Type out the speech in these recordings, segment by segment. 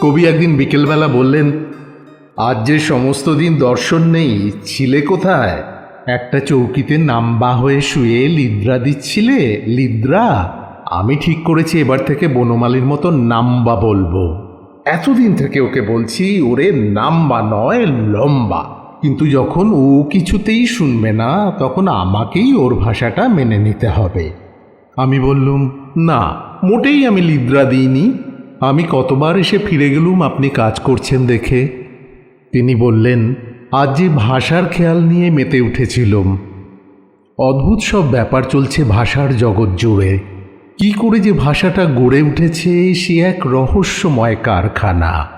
কবি একদিন বিকেলবেলা বললেন, আজ যে সমস্ত দিন দর্শন নেই, ছিলে কোথায়? একটা চৌকিতে নাম্বা হয়ে শুয়ে লিদ্রা দিচ্ছিলে, লিদ্রা, আমি ঠিক করেছি এবার থেকে বনমালীর মতো নাম্বা বলব। এতদিন থেকে ওকে বলছি, ওরে নাম্বা নয়, লম্বা। কিন্তু যখন ও কিছুতেই শুনবে না, তখন আমাকেই ওর ভাষাটা মেনে নিতে হবে। আমি বললুম, না, মোটেই আমি লিদ্রা দিইনি। আমি কতবার এসে ফিরে গেলুম আপনি কাজ করছেন দেখে। তিনি বললেন, আজ যে ভাষার খেয়াল নিয়ে মেতে উঠেছিলুম। অদ্ভুত সব ব্যাপার চলছে ভাষার জগৎ জুড়ে। কি করে যে ভাষাটা গড়ে উঠেছে সে এক রহস্যময় কারখানা।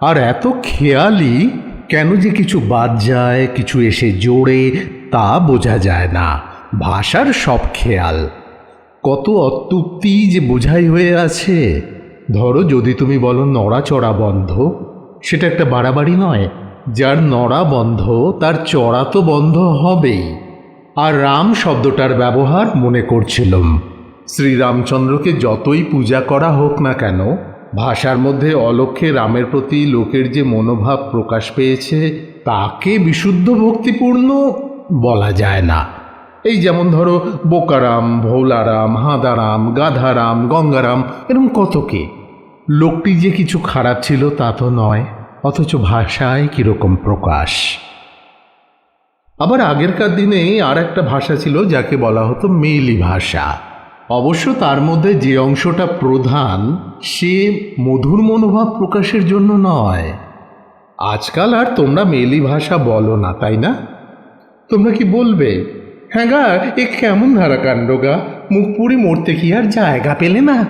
আর এত খেয়ালি কেন যে কিছু বাদ যায়, কিছু এসে জোড়ে, তা বোঝা যায় না। ভাষার সব খেয়াল। কত অত্যুক্তি যে বোঝাই হয়ে আছে। ধরো যদি তুমি বলো নড়াচড়া বন্ধ, সেটা একটা বাড়াবাড়ি নয়। যার নড়া বন্ধ, তার চড়া তো বন্ধ হবেই। আর রাম শব্দটার ব্যবহার মনে করছিলাম। শ্রীরামচন্দ্রকে যতই পূজা করা হোক না কেন, ভাষার মধ্যে অলক্ষ্যে রামের প্রতি লোকের যে মনোভাব প্রকাশ পেয়েছে, তাকে বিশুদ্ধ ভক্তিপূর্ণ বলা যায় না। এই যেমন ধরো বোকারাম, ভোলারাম, হাঁদারাম, গাধারাম, গঙ্গারাম, এরকম কত কে? লোকটি যে কিছু খারাপ ছিল তা তো নয়, অথচ ভাষায় কীরকম প্রকাশ। আবার আগেরকার দিনে আর একটা ভাষা ছিল যাকে বলা হতো মেইলি ভাষা। অবশ্য তার মধ্যে যে অংশটা প্রধান, সে মধুর মনোভাব প্রকাশের জন্য নয়। আজকাল আর তোমরা মেলি ভাষা বলো না, তাই না? তোমরা কি বলবে? হ্যাঁ গা, এ কেমন ধারাকাণ্ড গা? মুখ পুরি মরতে কি আর জায়গা পেলে না?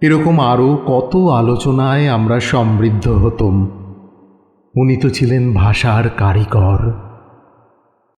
এরকম আরও কত আলোচনায় আমরা সমৃদ্ধ হতম। উনি তো ছিলেন ভাষার কারিগর।